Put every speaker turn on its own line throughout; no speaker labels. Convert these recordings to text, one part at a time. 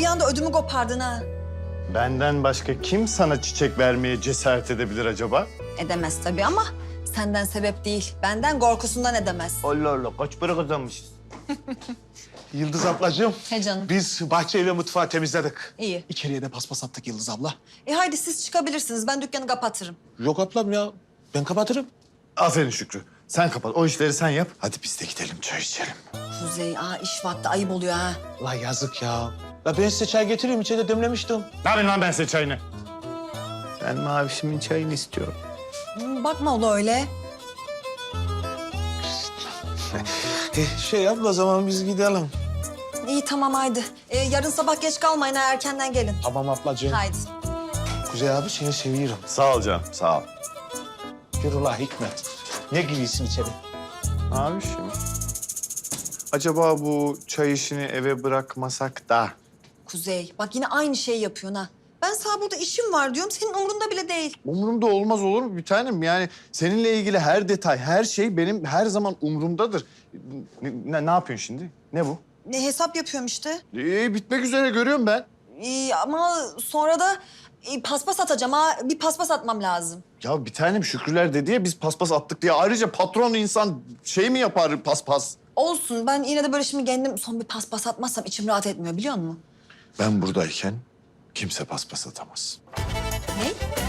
Bir anda ödümü kopardın ha.
Benden başka kim sana çiçek vermeye cesaret edebilir acaba?
Edemez tabii ama senden sebep değil. Benden korkusundan edemez.
Allah Allah kaç para kazanmışız?
Yıldız ablacığım.
He canım.
Biz bahçeyi ve mutfağı temizledik.
İyi.
İçeriye de paspas attık Yıldız abla.
E haydi siz çıkabilirsiniz. Ben dükkanı kapatırım.
Yok ablam ya. Ben kapatırım.
Aferin Şükrü. Sen kapat. O işleri sen yap. Hadi biz de gidelim çay içelim.
Kuzey, aa iş vakti ayıp oluyor ha.
La yazık ya. La ben size çay getireyim. içeride demlemiştim.
Ne yapayım lan ben size çayını? Ben mavişimin çayını istiyorum.
Hmm, Bakma ola öyle.
Eh, şey abla zaman biz gidelim.
İyi tamam haydi. E, yarın sabah geç kalmayın ha erkenden gelin.
Tamam ablacığım.
Haydi.
Kuzey abi seni seviyorum.
Sağ ol canım sağ ol.
Yürü la Hikmet. Ne giriyorsun içeri?
Mavişim. Acaba bu çay işini eve bırakmasak da...
Kuzey bak yine aynı şeyi yapıyorsun ha. Ben sana burada işim var diyorum. Senin umurunda bile değil.
Umurumda olmaz olur mu bir tanem? Yani seninle ilgili her detay, her şey benim her zaman umurumdadır. Ne, ne, yapıyorsun şimdi? Ne bu?
Ne hesap yapıyorum işte.
Ee, bitmek üzere görüyorum ben.
İyi ama sonra da e, paspas atacağım ha. Bir paspas atmam lazım.
Ya bir tanem Şükrüler dedi ya biz paspas attık diye. Ayrıca patron insan şey mi yapar paspas?
Olsun ben yine de böyle şimdi kendim son bir paspas atmazsam içim rahat etmiyor biliyor musun?
Ben buradayken kimse paspas atamaz.
Ne?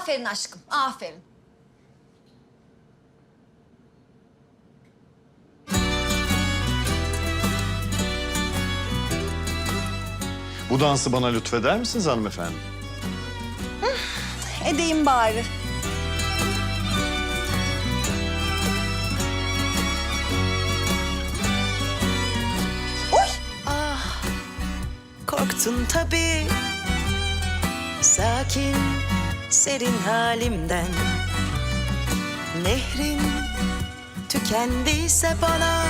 Aferin aşkım, aferin.
Bu dansı bana lütfeder misiniz hanımefendi?
Edeyim bari.
Korktun tabii Sakin serin halimden. Nehrin tükendiyse bana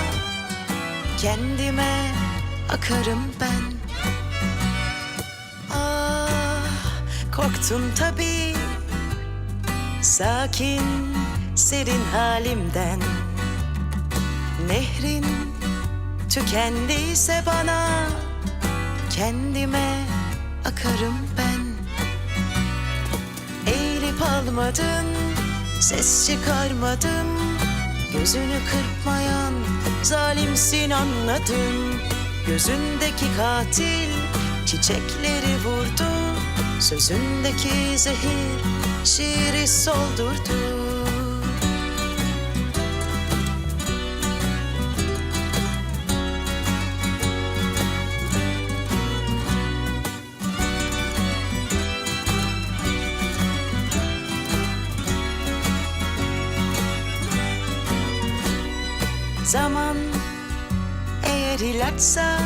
Kendime akarım ben. Ah korktun tabii Sakin serin halimden. Nehrin tükendiyse bana kendime akarım ben almadın, ses çıkarmadım Gözünü kırpmayan zalimsin anladım Gözündeki katil çiçekleri vurdu Sözündeki zehir şiiri soldurdu Zaman eğer ilaçsa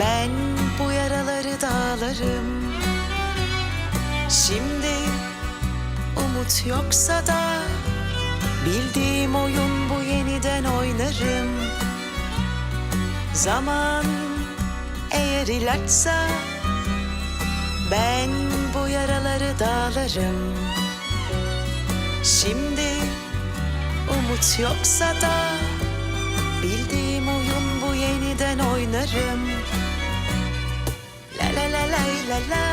ben bu yaraları dağlarım. Şimdi umut yoksa da bildiğim oyun bu yeniden oynarım. Zaman eğer ilaçsa ben bu yaraları dağlarım. Şimdi umut yoksa da bildiğim oyun bu yeniden oynarım. La la la lay la la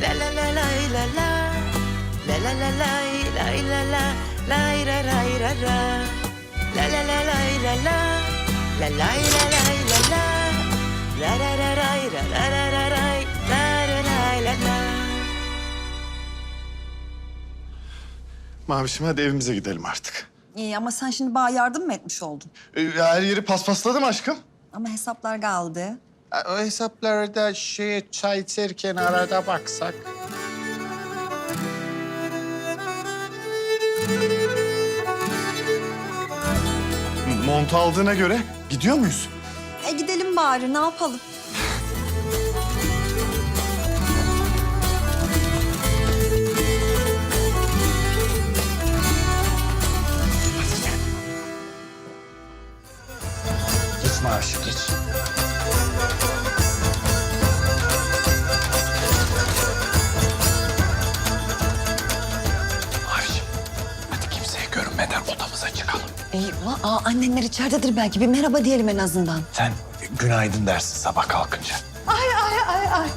La la la lay la la La la la lay lay la la Lay ra ray ra ra La la la lay la la La lay la lay la la La ra ra ra ra ra ra La ra lay la la
Mavişim hadi evimize gidelim artık.
İyi ama sen şimdi bana yardım mı etmiş oldun?
Ee, her yeri paspasladım aşkım.
Ama hesaplar kaldı.
O hesaplarda şeye çay içerken arada baksak.
Mont aldığına göre gidiyor muyuz?
E gidelim bari ne yapalım?
Mavişim geç. Mavişim hadi kimseye görünmeden odamıza çıkalım.
Eyvah, aa, annenler içeridedir belki. Bir merhaba diyelim en azından.
Sen günaydın dersin sabah kalkınca.
Ay ay ay ay.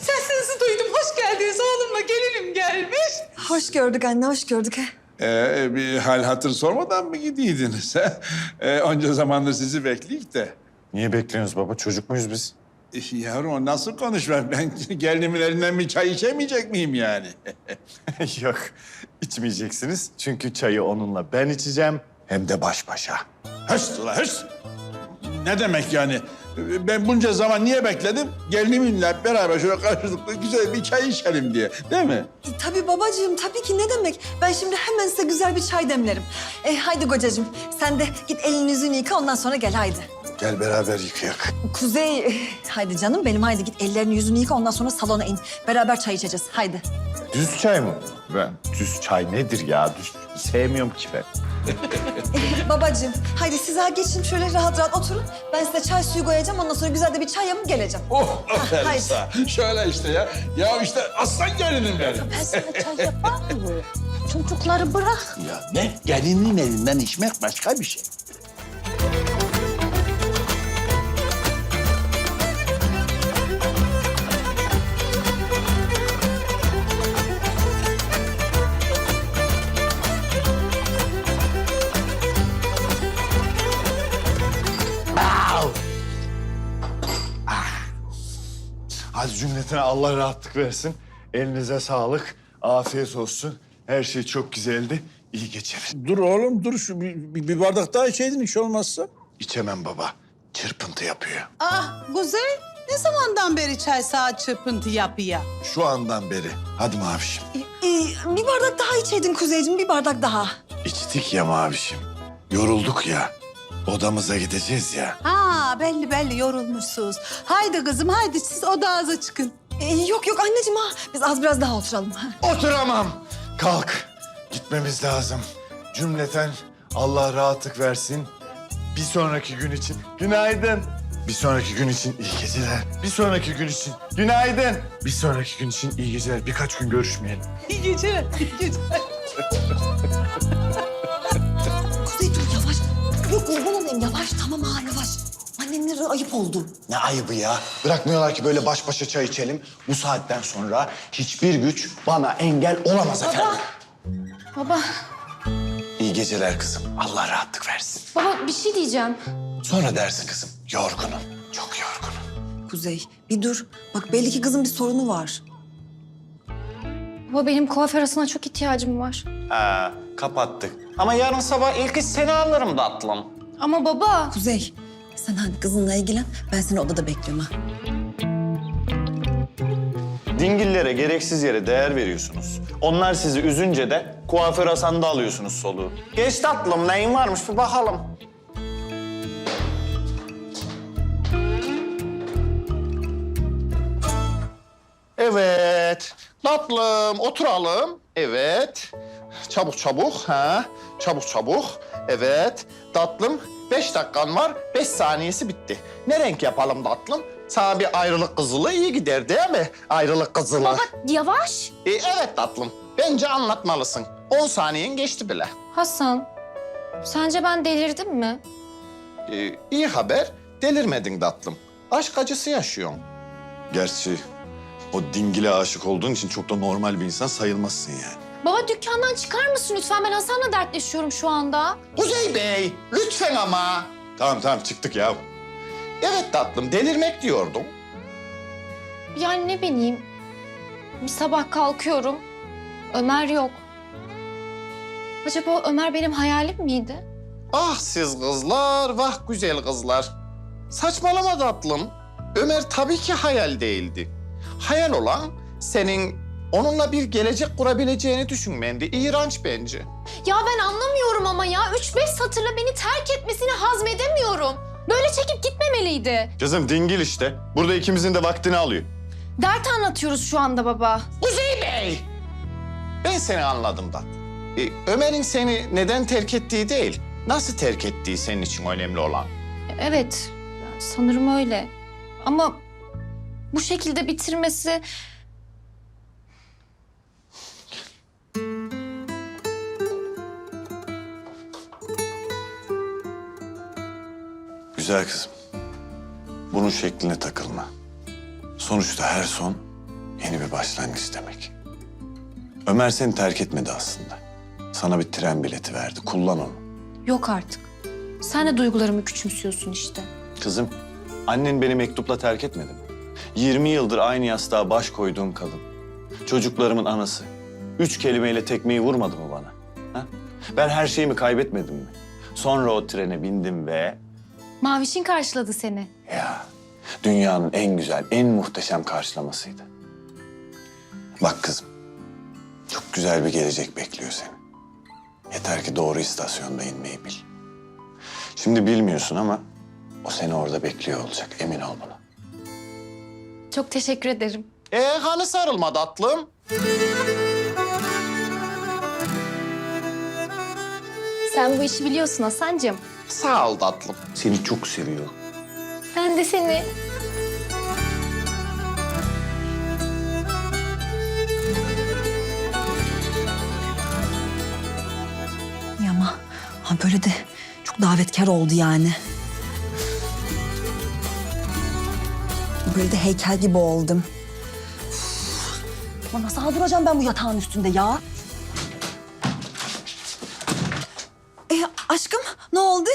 Sesinizi duydum. Hoş geldiniz oğlumla gelinim gelmiş.
Hoş gördük anne, hoş gördük. he.
Ee, bir hal hatır sormadan mı gidiydiniz? ha? Ee, onca zamandır sizi bekleyip de.
Niye bekliyorsunuz baba? Çocuk muyuz biz?
Eh, Yavrum o nasıl konuşma? Ben gelinimin elinden bir çay içemeyecek miyim yani?
Yok, içmeyeceksiniz. Çünkü çayı onunla ben içeceğim. Hem de baş başa.
Hıst ula hıst. Ne demek yani? Ben bunca zaman niye bekledim? Geliniminle beraber şöyle karşılıklı güzel bir çay içelim diye. Değil mi?
E, tabii babacığım, tabii ki ne demek. Ben şimdi hemen size güzel bir çay demlerim. E, haydi kocacığım, sen de git elini yüzünü yıka ondan sonra gel haydi.
Gel beraber yıkayak.
Kuzey, e, haydi canım benim haydi git ellerini yüzünü yıka ondan sonra salona in. Beraber çay içeceğiz, haydi.
Düz çay mı? Ben düz çay nedir ya? Düz sevmiyorum ki ben.
Babacığım, haydi siz ha geçin şöyle rahat rahat oturun. Ben size çay suyu koyacağım ondan sonra güzel de bir çay yapıp geleceğim.
Oh aferin
haydi.
sana. Şöyle işte ya. Ya işte aslan gelinim benim.
Ben sana çay yapar mı? Çocukları bırak.
Ya ne? Gelinin elinden içmek başka bir şey.
Cümletine Allah rahatlık versin. Elinize sağlık, afiyet olsun. Her şey çok güzeldi. İyi geçelim.
Dur oğlum dur şu bir, bir, bir bardak daha içeydin hiç olmazsa.
İçemem baba. Çırpıntı yapıyor.
Ah Kuzey ne zamandan beri çay saat çırpıntı yapıyor?
Şu andan beri. Hadi mavişim.
E, e, bir bardak daha içeydin Kuzeyciğim, bir bardak daha.
İçtik ya mavişim. Yorulduk ya. Odamıza gideceğiz ya.
Ha belli belli yorulmuşsunuz. Haydi kızım haydi siz odanıza çıkın.
E, yok yok anneciğim ha, biz az biraz daha oturalım.
Oturamam. Kalk. Gitmemiz lazım. Cümleten Allah rahatlık versin. Bir sonraki gün için günaydın. Bir sonraki gün için iyi geceler. Bir sonraki gün için günaydın. Bir sonraki gün için iyi geceler. Birkaç gün görüşmeyelim.
İyi geceler, iyi geceler.
yavaş tamam ha yavaş. Annemlere ayıp oldu.
Ne ayıbı ya. Bırakmıyorlar ki böyle baş başa çay içelim. Bu saatten sonra hiçbir güç bana engel olamaz efendim.
Baba,
İyi geceler kızım. Allah rahatlık versin.
baba bir şey diyeceğim.
Sonra dersin kızım. Yorgunum. Çok yorgunum.
Kuzey bir dur. Bak belli ki kızın bir sorunu var.
Baba benim kuaför arasına çok ihtiyacım var.
Ha, kapattık. Ama yarın sabah ilk iş seni alırım tatlım.
Ama baba.
Kuzey sen hadi kızınla ilgilen. Ben seni odada bekliyorum ha.
Dingillere gereksiz yere değer veriyorsunuz. Onlar sizi üzünce de kuaför Hasan'da alıyorsunuz soluğu. Geç tatlım neyin varmış bir bakalım.
Evet. Tatlım oturalım. Evet.
Çabuk çabuk ha. Çabuk çabuk. Evet. Tatlım beş dakikan var. Beş saniyesi bitti. Ne renk yapalım tatlım? Sana bir ayrılık kızılı iyi gider değil mi? Ayrılık kızılı.
Baba yavaş.
E, evet tatlım. Bence anlatmalısın. 10 saniyen geçti bile.
Hasan, sence ben delirdim mi?
E, iyi haber. Delirmedin tatlım. Aşk acısı yaşıyorsun.
Gerçi o dingile aşık olduğun için çok da normal bir insan sayılmazsın yani.
Baba dükkandan çıkar mısın lütfen? Ben Hasan'la dertleşiyorum şu anda.
Kuzey Bey, lütfen ama.
Tamam tamam çıktık ya.
Evet tatlım, delirmek diyordum.
Yani ne bileyim. Bir sabah kalkıyorum. Ömer yok. Acaba Ömer benim hayalim miydi?
Ah siz kızlar, vah güzel kızlar. Saçmalama tatlım. Ömer tabii ki hayal değildi. Hayal olan senin onunla bir gelecek kurabileceğini düşünmendi. İğrenç bence.
Ya ben anlamıyorum ama ya. Üç beş satırla beni terk etmesini hazmedemiyorum. Böyle çekip gitmemeliydi.
Kızım dingil işte. Burada ikimizin de vaktini alıyor.
Dert anlatıyoruz şu anda baba.
Kuzey Bey! Ben seni anladım da. Ee, Ömer'in seni neden terk ettiği değil, nasıl terk ettiği senin için önemli olan.
Evet, sanırım öyle. Ama bu şekilde bitirmesi...
Güzel kızım. Bunun şekline takılma. Sonuçta her son yeni bir başlangıç demek. Ömer seni terk etmedi aslında. Sana bir tren bileti verdi. Kullan onu.
Yok artık. Sen de duygularımı küçümsüyorsun işte.
Kızım, annen beni mektupla terk etmedi mi? 20 yıldır aynı yastığa baş koyduğum kadın. Çocuklarımın anası. Üç kelimeyle tekmeyi vurmadı mı bana? Ha? Ben her şeyimi kaybetmedim mi? Sonra o trene bindim ve
Mavişin karşıladı seni.
Ya dünyanın en güzel, en muhteşem karşılamasıydı. Bak kızım, çok güzel bir gelecek bekliyor seni. Yeter ki doğru istasyonda inmeyi bil. Şimdi bilmiyorsun ama o seni orada bekliyor olacak, emin ol buna.
Çok teşekkür ederim.
Ee hani sarılma tatlım?
Sen bu işi biliyorsun Hasan'cığım.
Sağ ol tatlım.
Seni çok seviyor.
Ben de seni.
Ya ama ha böyle de çok davetkar oldu yani. Böyle de heykel gibi oldum. Ama nasıl duracağım ben bu yatağın üstünde ya? E, aşkım ne oldu?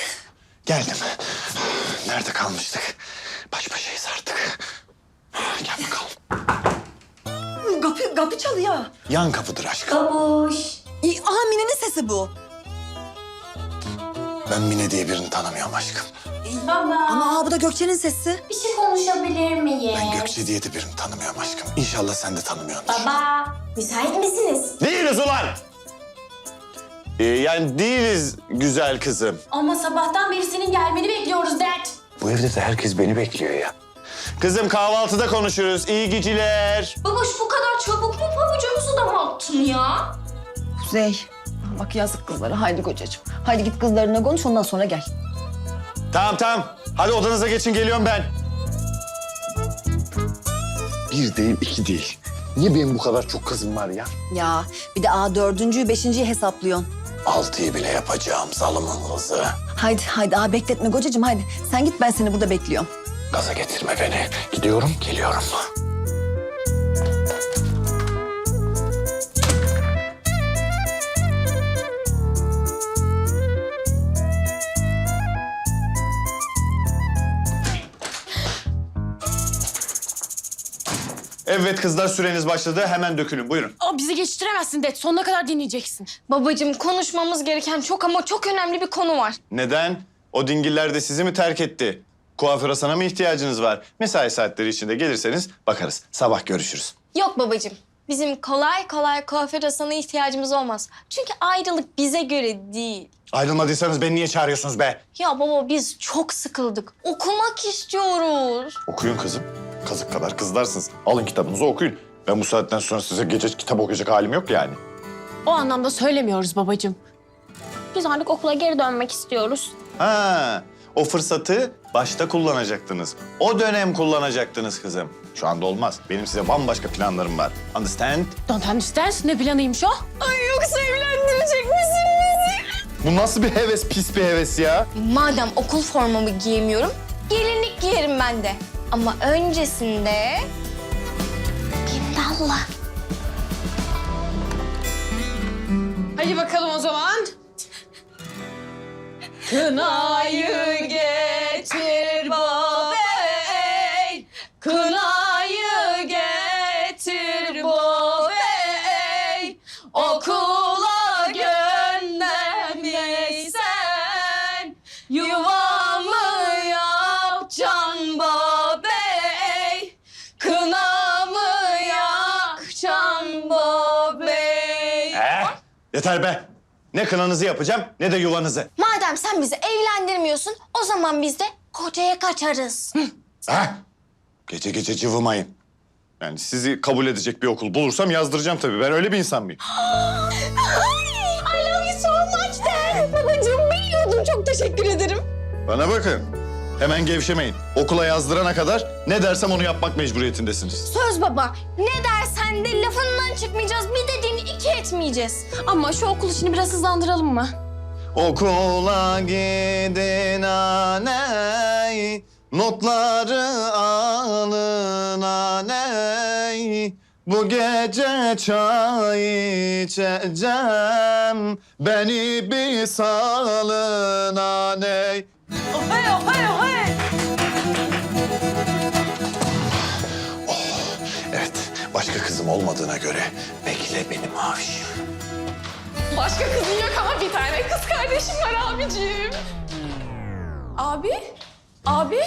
Geldim. Nerede kalmıştık? Baş başayız artık. Gel bakalım.
Kapı, kapı çalıyor.
Yan kapıdır aşkım.
Babuş.
E, aha Mine'nin sesi bu.
Ben Mine diye birini tanımıyorum aşkım.
Ama aha, bu da Gökçe'nin sesi.
Bir şey konuşabilir miyim?
Ben Gökçe diye de birini tanımıyorum aşkım. İnşallah sen de tanımıyorsun.
Baba, müsait misiniz?
Değiliz ulan! Ee, yani değiliz güzel kızım.
Ama sabahtan beri senin gelmeni bekliyoruz dert.
Bu evde de herkes beni bekliyor ya. Kızım kahvaltıda konuşuruz. İyi geceler.
Babuş bu kadar çabuk mu pabucumuzu da mı attın ya?
Kuzey. Bak yazık kızlara. Haydi kocacığım. Haydi git kızlarına konuş ondan sonra gel.
Tamam tamam. Hadi odanıza geçin geliyorum ben. Bir değil iki değil. Niye benim bu kadar çok kızım var ya?
Ya bir de A dördüncüyü beşinciyi hesaplıyorsun.
Altıyı bile yapacağım zalımın kızı.
Haydi haydi aa bekletme kocacığım haydi. Sen git ben seni burada bekliyorum.
Gaza getirme beni. Gidiyorum geliyorum. Evet kızlar süreniz başladı. Hemen dökülün. Buyurun.
Aa, bizi geçiştiremezsin Det. Sonuna kadar dinleyeceksin. Babacığım konuşmamız gereken çok ama çok önemli bir konu var.
Neden? O dingiller de sizi mi terk etti? Kuaför Hasan'a mı ihtiyacınız var? Mesai saatleri içinde gelirseniz bakarız. Sabah görüşürüz.
Yok babacığım. Bizim kolay kolay kuaför Hasan'a ihtiyacımız olmaz. Çünkü ayrılık bize göre değil.
Ayrılmadıysanız beni niye çağırıyorsunuz be?
Ya baba biz çok sıkıldık. Okumak istiyoruz.
Okuyun kızım. Kazık kadar kızlarsınız. Alın kitabınızı okuyun. Ben bu saatten sonra size gece kitap okuyacak halim yok yani.
O anlamda söylemiyoruz babacığım. Biz artık okula geri dönmek istiyoruz.
Ha, o fırsatı başta kullanacaktınız. O dönem kullanacaktınız kızım. Şu anda olmaz. Benim size bambaşka planlarım var. Understand?
Don't understand. Ne planıymış o?
Ay yoksa evlendirecek misin bizi?
Bu nasıl bir heves, pis bir heves ya?
Madem okul formamı giyemiyorum, gelinlik giyerim ben de. Ama öncesinde... Bindallah.
Hadi bakalım o zaman. Kınayı getir
yeter be. Ne kınanızı yapacağım ne de yuvanızı.
Madem sen bizi evlendirmiyorsun, o zaman biz de kocaya kaçarız.
Ha? Gece gece cıvımayın. Yani sizi kabul edecek bir okul bulursam yazdıracağım tabii. Ben öyle bir insan mıyım?
I love you so much Dad. Babacığım biliyordum. Çok teşekkür ederim.
Bana bakın. Hemen gevşemeyin. Okula yazdırana kadar ne dersem onu yapmak mecburiyetindesiniz.
Söz baba. Ne dersen de lafından çıkmayacağız. Bir dediğini iki etmeyeceğiz.
Ama şu okul işini biraz hızlandıralım mı?
Okula gidin aney, notları alın aney. Bu gece çay içeceğim, beni bir salın aney. Evet, başka kızım olmadığına göre bekle benim avişim.
Başka kızın yok ama bir tane kız kardeşim var abicim. Abi? Abi?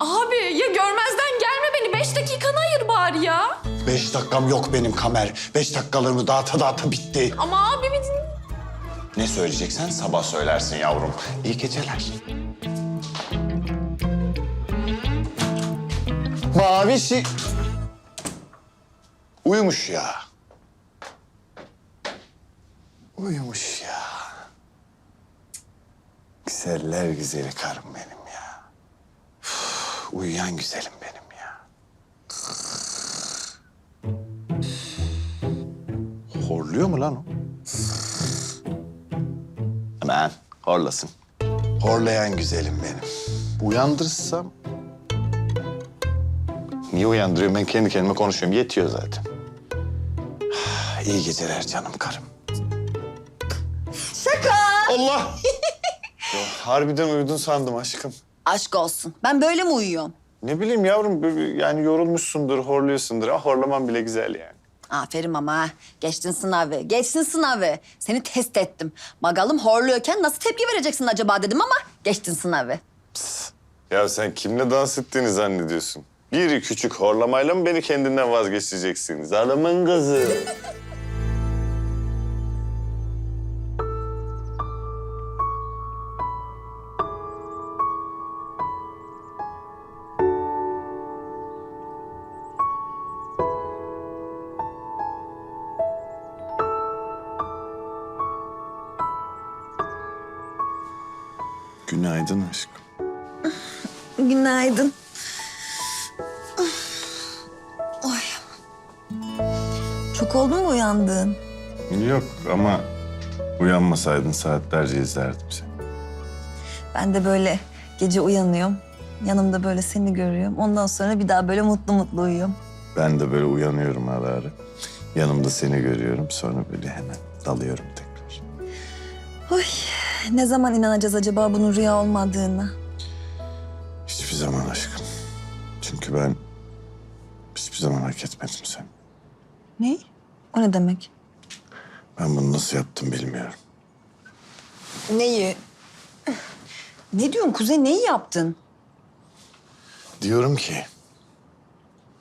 Abi ya görmezden gelme beni. Beş dakikanı ayır bari ya.
Beş dakikam yok benim kamer. Beş dakikalarımı dağıta dağıta bitti.
Ama abi bir din-
Ne söyleyeceksen sabah söylersin yavrum. İyi geceler. Mavişi... Uyumuş ya. Uyumuş ya. Güzeller güzeli karım benim ya. Üf, uyuyan güzelim benim ya. Horluyor mu lan o? Hemen horlasın. Horlayan güzelim benim. Uyandırırsam... Niye uyandırıyorum? Ben kendi kendime konuşuyorum. Yetiyor zaten. İyi geceler canım karım.
Şaka.
Allah! Ya, harbiden uyudun sandım aşkım.
Aşk olsun. Ben böyle mi uyuyorum?
Ne bileyim yavrum yani yorulmuşsundur, horluyorsundur. Ah horlaman bile güzel yani.
Aferin ama. Geçtin sınavı. Geçtin sınavı. Seni test ettim. Bakalım horluyorken nasıl tepki vereceksin acaba dedim ama geçtin sınavı.
Ya sen kimle dans ettiğini zannediyorsun? Bir küçük horlamayla mı beni kendinden vazgeçireceksin? Zalımın kızı. Uyanmasaydın saatlerce izlerdim seni.
Ben de böyle gece uyanıyorum. Yanımda böyle seni görüyorum. Ondan sonra bir daha böyle mutlu mutlu uyuyorum.
Ben de böyle uyanıyorum ara ara. Yanımda seni görüyorum sonra böyle hemen dalıyorum tekrar.
Oy. Ne zaman inanacağız acaba bunun rüya olmadığına?
Hiçbir zaman aşkım. Çünkü ben hiçbir zaman hak etmedim seni.
Ne? O ne demek?
Ben bunu nasıl yaptım bilmiyorum.
Neyi? Ne diyorsun Kuzey? Neyi yaptın?
Diyorum ki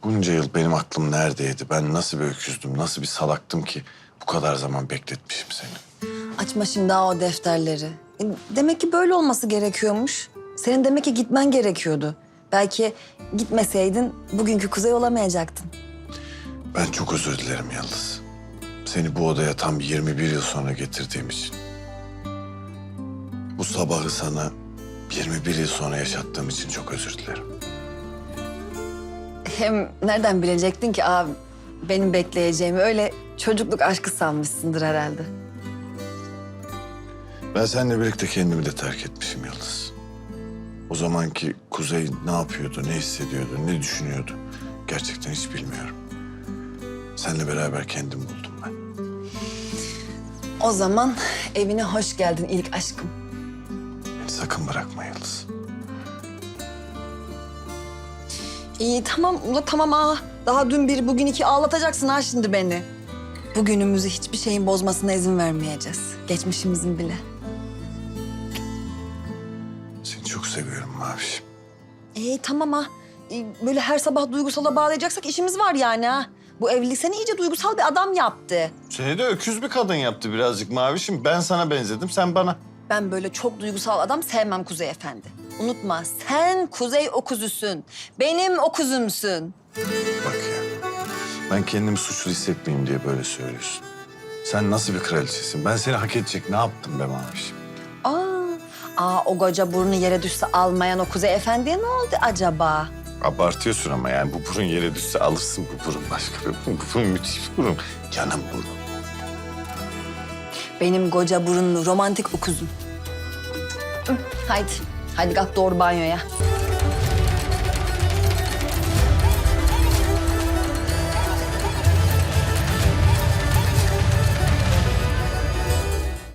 bunca yıl benim aklım neredeydi? Ben nasıl bir öküzdüm, nasıl bir salaktım ki bu kadar zaman bekletmişim seni.
Açma şimdi daha o defterleri. E, demek ki böyle olması gerekiyormuş. Senin demek ki gitmen gerekiyordu. Belki gitmeseydin bugünkü Kuzey olamayacaktın.
Ben çok özür dilerim Yıldız. Seni bu odaya tam 21 yıl sonra getirdiğim için. Bu sabahı sana 21 yıl sonra yaşattığım için çok özür dilerim.
Hem nereden bilecektin ki abi benim bekleyeceğimi öyle çocukluk aşkı sanmışsındır herhalde.
Ben seninle birlikte kendimi de terk etmişim Yıldız. O zamanki Kuzey ne yapıyordu, ne hissediyordu, ne düşünüyordu gerçekten hiç bilmiyorum. Seninle beraber kendim buldum ben.
O zaman evine hoş geldin ilk aşkım.
Sakın bırakma Yıldız.
İyi tamam ula tamam ha. Daha dün bir bugün iki ağlatacaksın ha şimdi beni. Bugünümüzü hiçbir şeyin bozmasına izin vermeyeceğiz. Geçmişimizin bile.
Seni çok seviyorum Mavişim.
İyi tamam ha. Ee, Böyle her sabah duygusala bağlayacaksak işimiz var yani ha. Bu evlilik seni iyice duygusal bir adam yaptı.
Seni de öküz bir kadın yaptı birazcık Mavişim. Ben sana benzedim, sen bana.
Ben böyle çok duygusal adam sevmem Kuzey Efendi. Unutma sen Kuzey okuzüsün. Benim okuzumsun.
Bak ya. Ben kendimi suçlu hissetmeyeyim diye böyle söylüyorsun. Sen nasıl bir kraliçesin? Ben seni hak edecek ne yaptım be Mavişim?
Aa, aa o koca burnu yere düşse almayan o Kuzey Efendi'ye ne oldu acaba?
Abartıyorsun ama yani bu burun yere düşse alırsın bu burun başka bir burun. Bu burun müthiş bir burun. Canım burun.
Benim koca burunlu romantik okuzum. Hı, Haydi, haydi kalk doğru banyoya.